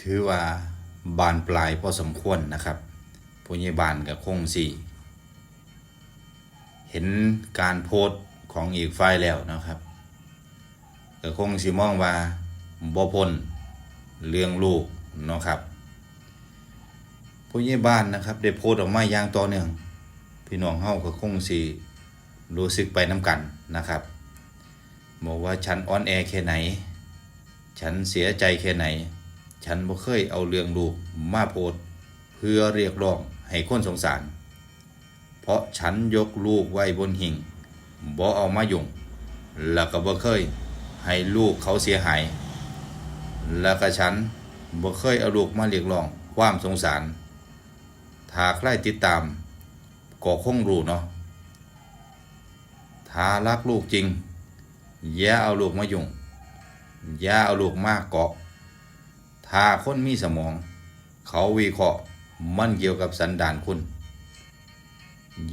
ถือว่าบานปลายพอสมควรนะครับผู้ใหญ่บ้านกับคงสี่เห็นการโพสต์ของอีกฝ่ายแล้วนะครับก็คงสิมองว่าบ่พ้นเรื่องลูกเนาะครับผู้ใหญ่บ้านนะครับได้โพสต์ออกมาอย่างต่อเนื่องพี่น้องเฮาก็คงสิรู้สึกไปน้ำกันนะครับบอกว่าฉันอ่อนแอแค่ไหน ฉันเสียใจแค่ไหน ฉันบ่เคยเอาเรื่องลูกมาโพสต์เพื่อเรียกร้องให้คนสงสาร เพราะฉันยกลูกไว้บนหิ่งบ่เอามายุ่งแล้วก็บ่เคยให้ลูกเขาเสียหาย แล้วก็ฉันบ่เคยเอาลูกมาเรียกร้องความสงสาร ถ้าใครติดตามก็คงรู้เนาะ ถ้ารักลูกจริง อย่าเอาลูกมายุ่ง อย่าเอาลูกมาเกาะ ถ้าคนมีสมอง เขาวิเคราะห์มันเกี่ยวกับสันดานคุณ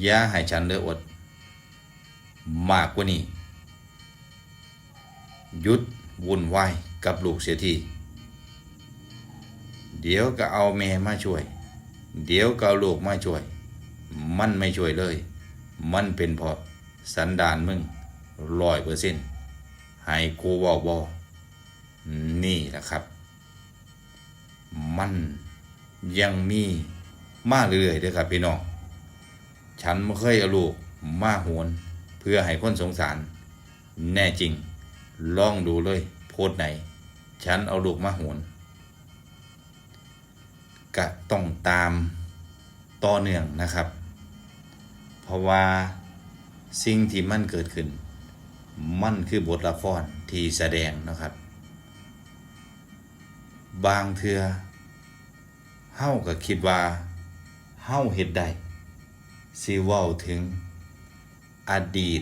อย่าให้ฉันเลืออด มากกว่านี้หยุดวุ่นวายกับลูกเสียที เดี๋ยวก็เอาแม่มาช่วย เดี๋ยวก็เอาลูกมาช่วย มันไม่ช่วยเลย มันเป็นเพราะสันดานมึงร้อยเปอร์เซ็นต์ให้กูเว่าบอนี่แหละครับ มันยังมีมาเรื่อยๆเด้อครับพี่น้อง ฉันไม่เคยเอาลูกมาหวน เพื่อให้คนสงสาร แน่จริง ลองดูเลย โพสไหน ฉันเอาลูกมาหวนก็ต้องตามต่อเนื่องนะครับ เพราะว่าสิ่งที่มันเกิดขึ้น มันคือบทละครที่แสดงนะครับ บางเทือาก็คิดว่าเฮาเฮ็ดได้สิเว้าถึง อดีต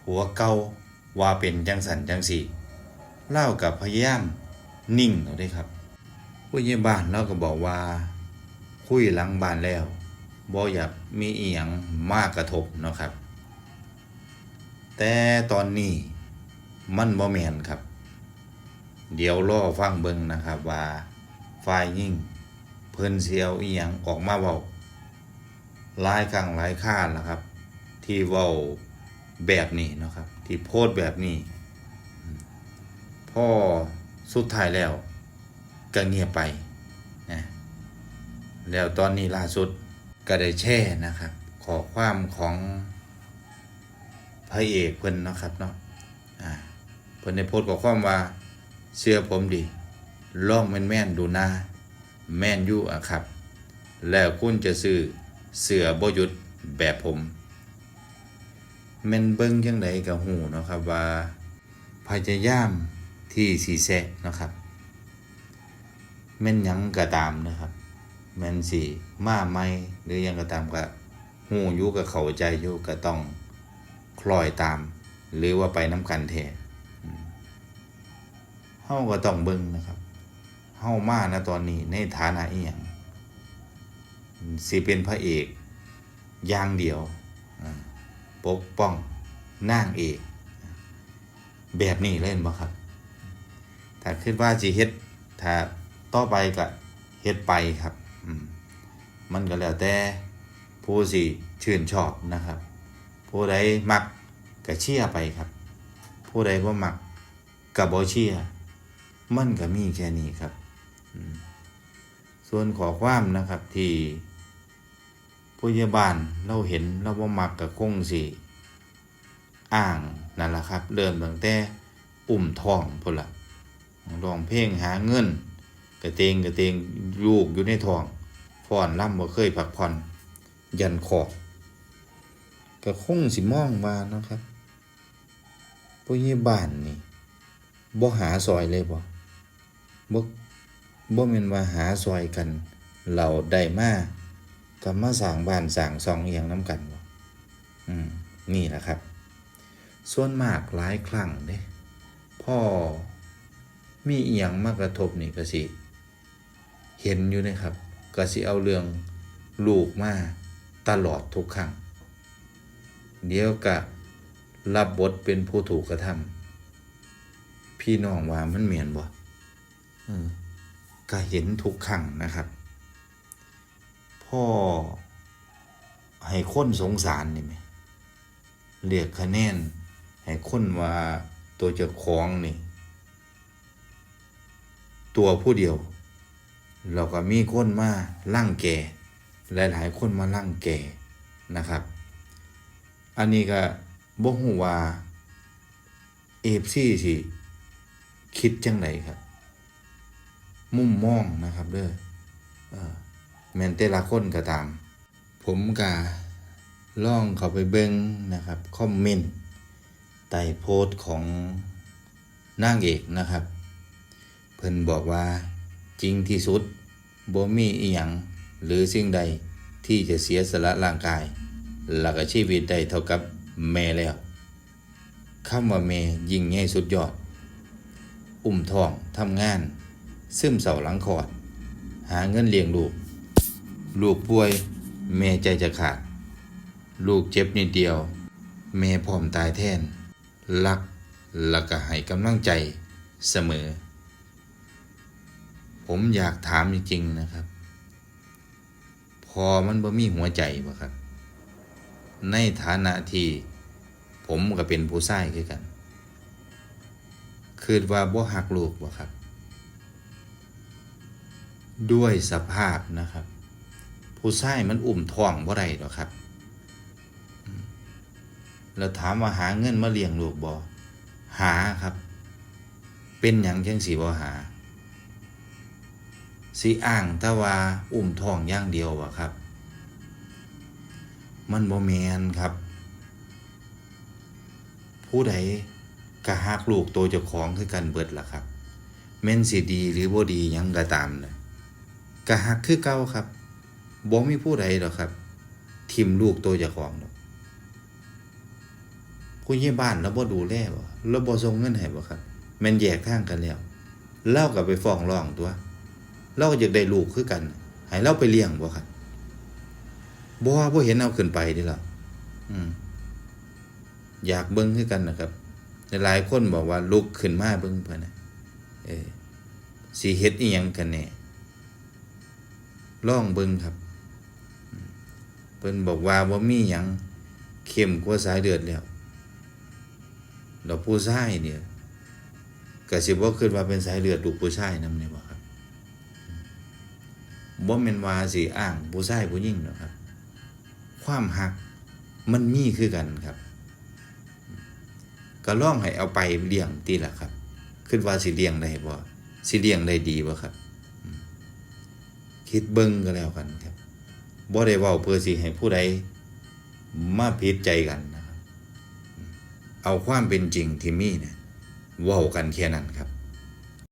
ผัวเก่าว่าเป็นจังสันจังสีเล่ากับพยายามนิ่งเอาได้ครับผู้ใหญ่บ้านเราก็บอกว่า คุยหลังบ้านแล้วบ่อยากมีอีหยังมากกระทบเนาะครับ แต่ตอนนี้มันบ่แม่นครับ เดี๋ยวรอฟังเบิ่งนะครับว่าฝ่ายยิ่ง เพิ่นเสียวอีหยังออกมาเว้าหลายครั้งหลายค่าแล้วครับ ที่เว้าแบบนี้นะครับ ที่โพสแบบนี้พ่อสุดท้ายแล้วก็เงียบไปนะแล้วตอนนี้ล่าสุดก็ได้แช่นะครับ ขอความของพระเอกเพิ่นนะครับเนาะอ่าเพิ่นได้โพสต์ขอความว่าเชื่อผมดิล่องแม่นแม่นๆดูหน้า แม่นยูอะครับ แล้วคุณจะซื้อเสือบยุดแบบผมแมนเบิ่งจังไดก็ฮู้เนาะครับว่าพยายามที่สิแซะนะครับแม่นยังก็ตามนะครับ แม่นสิมาใหม่หรือยังก็ตามก็ฮู้อยู่ก็เขาใจยู่ก็ต้องคล้อยตาม หรือว่าไปน้ำกันแท้อืมเฮาก็ต้องเบิ่งนะครับ เฮามาณตอนนี้ในฐานะเอียงสิเป็นพระเอกอย่างเดียวปกป้องนางเอก แบบนี้เล่นบ่ครับ ถ้าคิดว่าสิเฮ็ดถ้าต่อไปก็เฮ็ดไปครับมันก็แล้วแต่ผู้สิชื่นชอบนะครับ ผู้ใดมักก็เชียไปครับ ผู้ใดบ่มักก็บ่เชียมันก็มีแค่นี้ครับ ส่วนขอความนะครับที่ผู้ใหญ่บ้านเราเห็นเราบ่มักก็คงสิอ้างนั่นแหละครับ เริ่มตั้งแต่อุ่มท้องพุ่นล่ะร้องเพลงหาเงิน กระเตงกระเตงลูกอยู่ในท้องฟ้อนล่ำบ่เคยพักผ่อน ยันขอบก็คงสิมองว่านะครับผู้ใหญ่บ้านนี่บ่หาซอยเลยบ่บ่ บ่แม่นว่าหาซอยกันเราได้มาก็มาสร้างบ้านสร้างซองเอหย่างนํกันบ่อืมนี่แหละครับ ส่วนมากหลายครั้งเด้พ่อมีเอียงมากระทบนี่ก็สิ เห็นอยู่นะครับก็สิเอาเรื่องลูกมาตลอดทุกครั้งเดี๋ยวก็รับบทเป็นผู้ถูกกระทำพี่น้องว่ามันเหมียนบ่เออ ก็เห็นทุกครั้งนะครับ พ่อให้คนสงสารนี่ไหมเรียกคะแนน ให้คนว่าตัวเจ้าของนี่ ตัวผู้เดียว เราก็มีคนมาล่างแก่หลายๆคนมาล่างแก่นะครับ อันนี้ก็บ่ฮู้ว่าเอฟซีสิคิดจังไดครับ มุมมองนะครับเด้อแมนแต่ละคนก็ตาม ผมก็ล่องเข้าไปเบิ่งนะครับคอมเมนต์ใต้โพสต์ของนางเอกนะครับ เพิ่นบอกว่าจริงที่สุดบ่มีอีหยังหรือสิ่งใดที่จะเสียสละร่างกายแล้วก็ชีวิตได้เท่ากับแม่แล้วคำว่าแม่ยิ่งใหญ่สุดยอด อุ้มท้องทำงาน ซึมเศร้าหลังคอด หาเงินเลี้ยงลูก ลูกป่วย แม่ใจจะขาด ลูกเจ็บนิดเดียว แม่พร้อมตายแทนรักแล้วก็ให้กำลังใจเสมอ ผมอยากถามจริงๆนะครับ พอมันบ่มีหัวใจบ่ครับ ในฐานะที่ผมก็เป็นผู้ชายคือกันคิดว่าบ่หักลูกบ่ครับ ด้วยสภาพนะครับ ผู้ชายมันอุ่มท้องบ่ได้หรอกครับอืมแล้วถามว่าหาเงินมาเลี้ยงลูกบ่หาครับ เป็นหยังจังสีบ่หาสิอ้างต่ว่าอุ่มท้องอย่างเดียวบ่ครับ มันบ่แมนครับ ผู้ใดก็ฮักลูกตัวเจ้าของคือกันเบิดล่ะครับแม่นสิดีหรือบ่ดียังก็ตามนะ ก็ฮักคือเก่าครับบ่มีผู้ใดหรอกครับ ทิมลูกตัวจ้าของดอกผู้ใหญ่บ้านแล้วบ่ดูแลบ่แล้วบ่ส่งเงินให้บ่ครับแม่นแยกทางกันแล้วเล่าก็ไปฟ้องร้องตัวเราก็อยากได้ลูกคือกันให้เราไปเลี้ยงบ่ครับบ่ว่าบ่เห็นเอาขึ้นไปเดิล่ะอืมอยากเบิ่งคือกันนะครับหลายคนบอกว่าลุกขึ้นมาเบิ่งเพิ่นน่ะเออสิเฮ็ดอีหยังกันแน่ ลองเบิ่งครับ เพิ่นบอกว่าบ่มีหยังเข้มกว่าสายเลือดแล้วดอกผู้ชายเนี่ยก็สิบ่คิดว่าเป็นสายเลือดลูกผู้ชายนำนี่ยบ่ครับบ่แม่นว่าสิอ้างผู้ชายผู้หญิงหรอกครับ ความหักมันมีคือกันครับก็ล่องให้เอาไปเลี้ยงตีละครับคิดว่าสิเลี้ยงได้บ่สิเลี้ยงได้ดีบ่ครับ คิดเบิ้งก็แล้วกันครับบ่ได้เว้าเพื่อสิให้ผู้ใดมาผิดใจกันนะครับ เอาความเป็นจริงที่มีเนี่ยเว้ากันแค่นั้นครับ